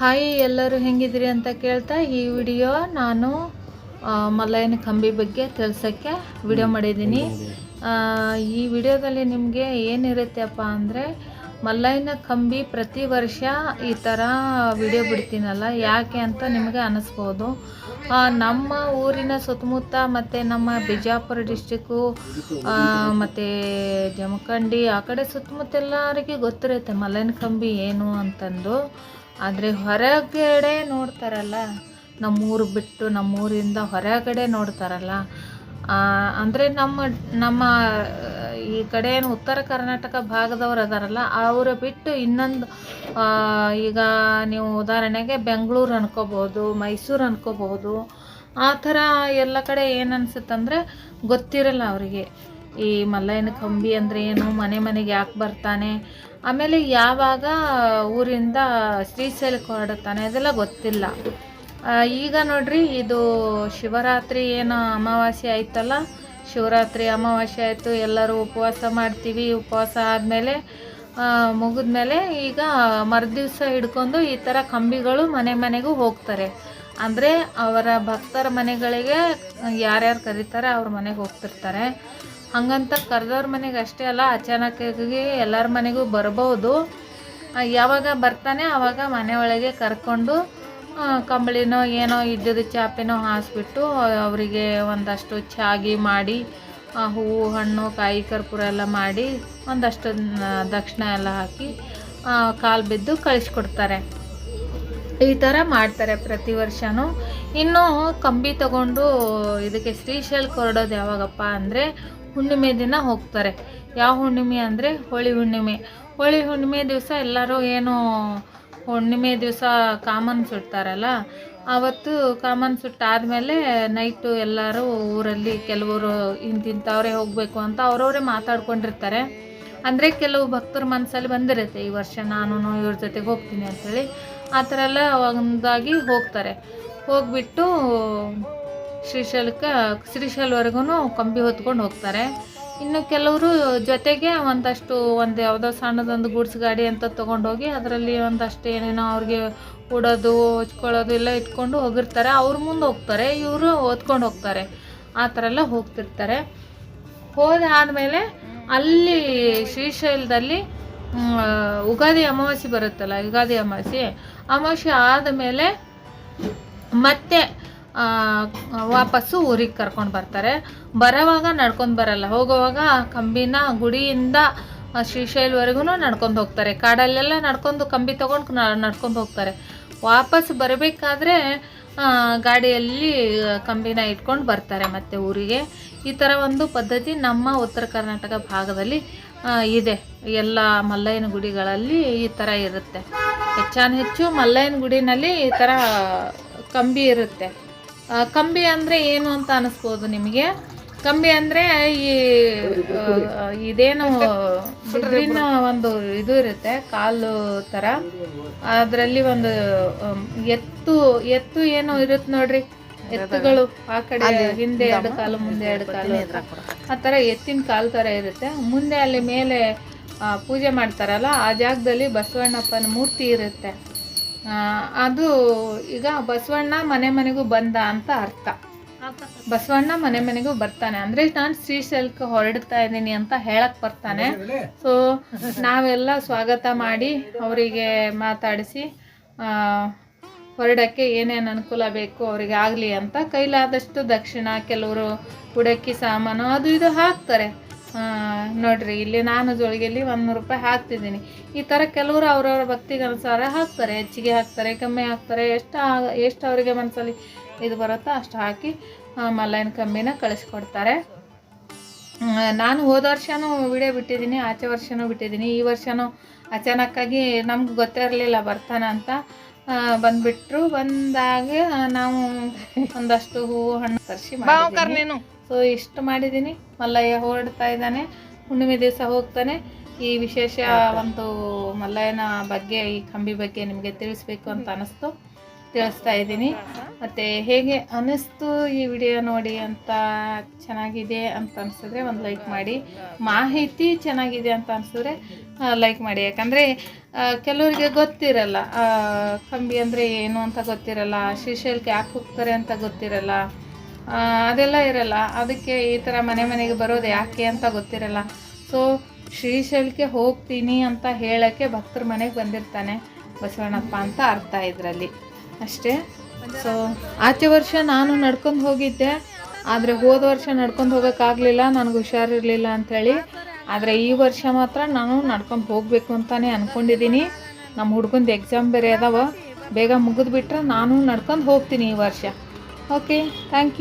Hi ಎಲ್ಲರೂ ಹೆಂಗಿದ್ರಿ ಅಂತ ಕೇಳ್ತಾ ಈ ವಿಡಿಯೋ ನಾನು ಮಲಯನ ಕಂಬಿ ಬಗ್ಗೆ ತಿಳ್ಸೋಕ್ಕೆ ವಿಡಿಯೋ ಮಾಡಿದ್ದೀನಿ. ಈ ವಿಡಿಯೋದಲ್ಲಿ ನಿಮಗೆ ಏನಿರುತ್ತೆಪ್ಪ ಅಂದರೆ ಮಲ್ಲಯ್ಯನ ಕಂಬಿ ಪ್ರತಿ ವರ್ಷ ಈ ಥರ ವಿಡಿಯೋ ಬಿಡ್ತೀನಲ್ಲ ಯಾಕೆ ಅಂತ ನಿಮಗೆ ಅನ್ನಿಸ್ಬೋದು ನಮ್ಮ ಊರಿನ ಸುತ್ತಮುತ್ತ ಮತ್ತು ನಮ್ಮ ಬಿಜಾಪುರ ಡಿಸ್ಟಿಕ್ಕು ಮತ್ತು ಜಮಖಂಡಿ ಆ ಕಡೆ ಸುತ್ತಮುತ್ತ ಎಲ್ಲರಿಗೆ ಗೊತ್ತಿರುತ್ತೆ ಮಲ್ಲಯ್ಯನ ಕಂಬಿ ಏನು ಅಂತಂದು. ಆದರೆ ಹೊರಗಡೆ ನೋಡ್ತಾರಲ್ಲ, ನಮ್ಮೂರು ಬಿಟ್ಟು ನಮ್ಮೂರಿಂದ ಹೊರಗಡೆ ನೋಡ್ತಾರಲ್ಲ ಅಂದರೆ ನಮ್ಮ ನಮ್ಮ, ಈ ಕಡೆ ಏನು ಉತ್ತರ ಕರ್ನಾಟಕ ಭಾಗದವ್ರು ಅದಾರಲ್ಲ, ಅವರು ಬಿಟ್ಟು ಇನ್ನೊಂದು ಈಗ ನೀವು ಉದಾಹರಣೆಗೆ ಬೆಂಗಳೂರು ಅನ್ಕೋಬೋದು ಮೈಸೂರು ಅನ್ಕೋಬಹುದು, ಆ ಥರ ಎಲ್ಲ ಕಡೆ ಏನು ಅನಿಸುತ್ತಂದರೆ ಗೊತ್ತಿರಲ್ಲ ಅವರಿಗೆ. ಈ ಮಲ್ಲಯ್ಯನ ಕಂಬಿ ಅಂದರೆ ಏನು, ಮನೆ ಮನೆಗೆ ಯಾಕೆ ಬರ್ತಾನೆ ಆಮೇಲೆ ಯಾವಾಗ ಊರಿಂದ ಶ್ರೀಶೈಲಕ್ಕೆ ಹೊರಡುತ್ತಾನೆ ಅದೆಲ್ಲ ಗೊತ್ತಿಲ್ಲ. ಈಗ ನೋಡ್ರಿ, ಇದು ಶಿವರಾತ್ರಿ ಏನು ಅಮಾವಾಸ್ಯೆ ಆಯ್ತಲ್ಲ? ಶಿವರಾತ್ರಿ ಅಮಾವಾಸ್ಯೆ ಆಯಿತು, ಎಲ್ಲರೂ ಉಪವಾಸ ಮಾಡ್ತೀವಿ. ಉಪವಾಸ ಆದಮೇಲೆ ಮುಗಿದ್ಮೇಲೆ ಈಗ ಮರುದಿವ್ಸ ಹಿಡ್ಕೊಂಡು ಈ ಥರ ಕಂಬಿಗಳು ಮನೆ ಮನೆಗೂ ಹೋಗ್ತಾರೆ. ಅಂದರೆ ಅವರ ಭಕ್ತರ ಮನೆಗಳಿಗೆ ಯಾರ್ಯಾರು ಕರೀತಾರೆ ಅವ್ರ ಮನೆಗೆ ಹೋಗ್ತಿರ್ತಾರೆ. ಹಂಗಂತ ಕರೆದವ್ರ ಮನೆಗೆ ಅಷ್ಟೇ ಅಲ್ಲ, ಅಚಾನಕ್ಕಾಗಿ ಎಲ್ಲರ ಮನೆಗೂ ಬರಬಹುದು ಯಾವಾಗ ಬರ್ತಾನೆ ಆವಾಗ ಮನೆಯೊಳಗೆ ಕರ್ಕೊಂಡು ಕಂಬಳಿನೋ ಏನೋ ಇದ್ದದ ಚಾಪೆನೋ ಹಾಸ್ಬಿಟ್ಟು ಅವರಿಗೆ ಒಂದಷ್ಟು ಚಾಗಿ ಮಾಡಿ ಹೂವು, ಹಣ್ಣು, ಕಾಯಿ, ಕರ್ಪೂರ ಎಲ್ಲ ಮಾಡಿ ಒಂದಷ್ಟು ದಕ್ಷಿಣ ಎಲ್ಲ ಹಾಕಿ ಕಾಲು ಬಿದ್ದು ಕಳಿಸ್ಕೊಡ್ತಾರೆ. ಈ ಥರ ಮಾಡ್ತಾರೆ ಪ್ರತಿ ವರ್ಷವೂ ಇನ್ನು ಕಂಬಿ ತಗೊಂಡು ಇದಕ್ಕೆ ಶ್ರೀಶೈಲಕ್ಕೆ ಕೊರಡೋದು ಯಾವಾಗಪ್ಪ ಅಂದರೆ ಹುಣ್ಣಿಮೆ ದಿನ ಹೋಗ್ತಾರೆ. ಯಾವ ಹುಣ್ಣಿಮೆ ಅಂದರೆ ಹೋಳಿ ಹುಣ್ಣಿಮೆ. ಹೋಳಿ ಹುಣ್ಣಿಮೆ ದಿವಸ ಎಲ್ಲರೂ ಏನು ಹುಣ್ಣಿಮೆ ದಿವಸ ಕಾಮನ್ ಸುಡ್ತಾರಲ್ಲ ಆವತ್ತು ಕಾಮನ್ ಸುಟ್ಟಾದಮೇಲೆ ನೈಟು ಎಲ್ಲರೂ ಊರಲ್ಲಿ ಕೆಲವರು ಇಂತಿಂಥವ್ರೇ ಹೋಗಬೇಕು ಅಂತ ಅವರವರೇ ಮಾತಾಡ್ಕೊಂಡಿರ್ತಾರೆ. ಅಂದರೆ ಕೆಲವು ಭಕ್ತರ ಮನಸ್ಸಲ್ಲಿ ಬಂದಿರುತ್ತೆ, ಈ ವರ್ಷ ನಾನು ಇವ್ರ ಜೊತೆಗೆ ಹೋಗ್ತೀನಿ ಅಂಥೇಳಿ. ಆ ಥರ ಎಲ್ಲ ಒಂದಾಗಿ ಹೋಗ್ತಾರೆ. ಹೋಗ್ಬಿಟ್ಟು ಶ್ರೀಶೈಲಕ್ಕೆ ಶ್ರೀಶೈಲವರೆಗೂ ಕಂಬಿ ಹೊತ್ಕೊಂಡು ಹೋಗ್ತಾರೆ. ಇನ್ನು ಕೆಲವರು ಜೊತೆಗೆ ಒಂದಷ್ಟು ಒಂದು ಯಾವುದೋ ಸಣ್ಣದೊಂದು ಗೂಡ್ಸ್ ಗಾಡಿ ಅಂತ ತೊಗೊಂಡೋಗಿ ಅದರಲ್ಲಿ ಒಂದಷ್ಟು ಏನೇನೋ ಅವ್ರಿಗೆ ಉಡೋದು ಹೊಚ್ಕೊಳ್ಳೋದು ಎಲ್ಲ ಇಟ್ಕೊಂಡು ಹೋಗಿರ್ತಾರೆ. ಅವ್ರ ಮುಂದೆ ಹೋಗ್ತಾರೆ, ಇವರು ಓದ್ಕೊಂಡು ಹೋಗ್ತಾರೆ. ಆ ಥರ ಎಲ್ಲ ಹೋಗ್ತಿರ್ತಾರೆ. ಹೋದಾದಮೇಲೆ ಅಲ್ಲಿ ಶ್ರೀಶೈಲದಲ್ಲಿ ಉಗಾದಿ ಅಮಾವಾಸ್ಯೆ ಬರುತ್ತಲ್ಲ ಯುಗಾದಿ ಅಮಾವಾಸ್ಯೆ. ಅಮಾವಾಸ್ಯೆ ಆದಮೇಲೆ ಮತ್ತೆ ವಾಪಸ್ಸು ಊರಿಗೆ ಕರ್ಕೊಂಡು ಬರ್ತಾರೆ. ಬರೋವಾಗ ನಡ್ಕೊಂಡು ಬರಲ್ಲ. ಹೋಗೋವಾಗ ಕಂಬಿನ ಗುಡಿಯಿಂದ ಶ್ರೀಶೈಲ್ವರೆಗೂ ನಡ್ಕೊಂಡು ಹೋಗ್ತಾರೆ. ಕಾಡಲ್ಲೆಲ್ಲ ನಡ್ಕೊಂಡು ಕಂಬಿ ತೊಗೊಂಡು ನಡ್ಕೊಂಡು ಹೋಗ್ತಾರೆ. ವಾಪಸ್ ಬರಬೇಕಾದ್ರೆ ಗಾಡಿಯಲ್ಲಿ ಕಂಬಿನ ಇಟ್ಕೊಂಡು ಬರ್ತಾರೆ ಮತ್ತೆ ಊರಿಗೆ. ಈ ಥರ ಒಂದು ಪದ್ಧತಿ ನಮ್ಮ ಉತ್ತರ ಕರ್ನಾಟಕ ಭಾಗದಲ್ಲಿ ಇದೆ. ಎಲ್ಲ ಮಲ್ಲಯ್ಯನ ಗುಡಿಗಳಲ್ಲಿ ಈ ಥರ ಇರುತ್ತೆ. ಹೆಚ್ಚಾನ ಹೆಚ್ಚು ಮಲ್ಲಯ್ಯನ ಗುಡಿನಲ್ಲಿ ಈ ಥರ ಕಂಬಿ ಇರುತ್ತೆ. ಕಂಬಿ ಅಂದರೆ ಏನು ಅಂತ ಅನಿಸ್ಬೋದು ನಿಮಗೆ? ಕಂಬಿ ಅಂದರೆ ಈ ಇದೇನು ಬಿದಿರಿನ ಒಂದು ಇದು ಇರುತ್ತೆ ಕಾಲು ಥರ ಅದರಲ್ಲಿ ಒಂದು ಎತ್ತು ಎತ್ತು ಏನು ಇರುತ್ತೆ ನೋಡ್ರಿ? ಎತ್ತುಗಳು ಆ ಕಡೆ ಹಿಂದೆ ಎರಡು ಕಾಲು ಮುಂದೆ ಎರಡು ಕಾಲು ಆ ಥರ ಎತ್ತಿನ ಕಾಲು ಥರ ಇರುತ್ತೆ. ಮುಂದೆ ಅಲ್ಲಿ ಮೇಲೆ ಪೂಜೆ ಮಾಡ್ತಾರಲ್ಲ ಆ ಜಾಗದಲ್ಲಿ ಬಸವಣ್ಣಪ್ಪನ ಮೂರ್ತಿ ಇರುತ್ತೆ. ಅದು ಈಗ ಬಸವಣ್ಣ ಮನೆ ಮನೆಗೂ ಬಂದ ಅಂತ ಅರ್ಥ. ಬಸವಣ್ಣ ಮನೆ ಮನೆಗೂ ಬರ್ತಾನೆ. ಅಂದ್ರೆ ನಾನು ಶ್ರೀಶೈಲಕ್ಕೆ ಹೊರಡ್ತಾ ಇದ್ದೀನಿ ಅಂತ ಹೇಳಕ್ ಬರ್ತಾನೆ. ಸೊ ನಾವೆಲ್ಲ ಸ್ವಾಗತ ಮಾಡಿ ಅವರಿಗೆ ಮಾತಾಡಿಸಿ ಹೊರಡಕ್ಕೆ ಏನೇನು ಅನುಕೂಲ ಬೇಕು ಅವರಿಗೆ ಆಗಲಿ ಅಂತ. ಕೈಲಾದಷ್ಟು ದಕ್ಷಿಣ, ಕೆಲವರು ಉಡಕ್ಕಿ ಸಾಮಾನು, ಅದು ಇದು ಹಾಕ್ತಾರೆ. ನೋಡ್ರಿ, ಇಲ್ಲಿ ನಾನು ಜೋಳಿಗೆಯಲ್ಲಿ ಒಂದು ನೂರು ರೂಪಾಯಿ ಹಾಕ್ತಿದ್ದೀನಿ. ಈ ಥರ ಕೆಲವರು ಅವ್ರವ್ರ ಭಕ್ತಿಗೆ ಅನುಸಾರ ಹಾಕ್ತಾರೆ, ಹೆಚ್ಚಿಗೆ ಹಾಕ್ತಾರೆ, ಕಮ್ಮಿ ಹಾಕ್ತಾರೆ, ಎಷ್ಟು ಎಷ್ಟು ಅವರಿಗೆ ಮನಸ್ಸಲ್ಲಿ ಇದು ಬರುತ್ತೋ ಅಷ್ಟು ಹಾಕಿ ಮಲೈನ್ ಕಮ್ಮಿನ ಕಳಿಸ್ಕೊಡ್ತಾರೆ. ನಾನು ಹೋದ ವರ್ಷನೂ ವಿಡಿಯೋ ಬಿಟ್ಟಿದ್ದೀನಿ, ಆಚೆ ವರ್ಷನೂ ಬಿಟ್ಟಿದ್ದೀನಿ. ಈ ವರ್ಷನೂ ಅಚಾನಕ್ಕಾಗಿ ನಮ್ಗೆ ಗೊತ್ತೇ ಇರಲಿಲ್ಲ ಬರ್ತಾನೆ ಅಂತ ಬಂದ್ಬಿಟ್ರು. ಬಂದಾಗ ನಾವು ಒಂದಷ್ಟು ಹೂವು ಹಣ್ಣು ತರಿಸಿ ಮಾಡಿದ್ದೀನಿ ಸೊ ಇಷ್ಟು ಮಾಡಿದ್ದೀನಿ ಮಲ್ಲಯ್ಯ ಹೊರಡ್ತಾ ಇದ್ದಾನೆ. ಹುಣ್ಣಿಮೆ ದಿವಸ ಹೋಗ್ತಾನೆ. ಈ ವಿಶೇಷ ಒಂದು ಮಲ್ಲಯ್ಯನ ಬಗ್ಗೆ ಈ ಕಂಬಿ ಬಗ್ಗೆ ನಿಮಗೆ ತಿಳಿಸ್ಬೇಕು ಅಂತ ಅನಿಸ್ತು. ತಿಳಿಸ್ತಾ ಇದ್ದೀನಿ. ಮತ್ತು ಹೇಗೆ ಅನ್ನಿಸ್ತು ಈ ವಿಡಿಯೋ ನೋಡಿ ಅಂತ ಚೆನ್ನಾಗಿದೆ ಅಂತ ಅನಿಸಿದ್ರೆ ಒಂದು ಲೈಕ್ ಮಾಡಿ. ಮಾಹಿತಿ ಚೆನ್ನಾಗಿದೆ ಅಂತ ಅನಿಸಿದ್ರೆ ಲೈಕ್ ಮಾಡಿ. ಯಾಕಂದರೆ ಕೆಲವರಿಗೆ ಗೊತ್ತಿರಲ್ಲ ಕಂಬಿ ಅಂದರೆ ಏನು ಅಂತ ಗೊತ್ತಿರಲ್ಲ, ಶ್ರೀಶೈಲಕ್ಕೆ ಯಾಕೆ ಹೋಗ್ತಾರೆ ಅಂತ ಗೊತ್ತಿರಲ್ಲ ಅದೆಲ್ಲ ಇರಲ್ಲ. ಅದಕ್ಕೆ ಈ ಥರ ಮನೆ ಮನೆಗೆ ಬರೋದು ಯಾಕೆ ಅಂತ ಗೊತ್ತಿರಲ್ಲ. ಸೊ ಶ್ರೀಶೈಲಕ್ಕೆ ಹೋಗ್ತೀನಿ ಅಂತ ಹೇಳೋಕ್ಕೆ ಭಕ್ತರ ಮನೆಗೆ ಬಂದಿರ್ತಾನೆ ಬಸವಣ್ಣಪ್ಪ ಅಂತ ಅರ್ಥ ಇದರಲ್ಲಿ. ಅಷ್ಟೇ. ಸೊ ಆಚೆ ವರ್ಷ ನಾನು ನಡ್ಕೊಂಡು ಹೋಗಿದ್ದೆ. ಆದರೆ ಹೋದ ವರ್ಷ ನಡ್ಕೊಂಡು ಹೋಗೋಕ್ಕಾಗಲಿಲ್ಲ, ನನಗೆ ಹುಷಾರಿರಲಿಲ್ಲ ಅಂಥೇಳಿ ಆದರೆ ಈ ವರ್ಷ ಮಾತ್ರ ನಾನು ನಡ್ಕೊಂಡು ಹೋಗಬೇಕು ಅಂತಲೇ ಅಂದ್ಕೊಂಡಿದ್ದೀನಿ ನಮ್ಮ ಹುಡ್ಗಂದು ಎಕ್ಸಾಮ್ ಬೇರೆ ಅದಾವ. ಬೇಗ ಮುಗಿದ್ಬಿಟ್ರೆ ನಾನು ನಡ್ಕೊಂಡು ಹೋಗ್ತೀನಿ ಈ ವರ್ಷ. Okay thank you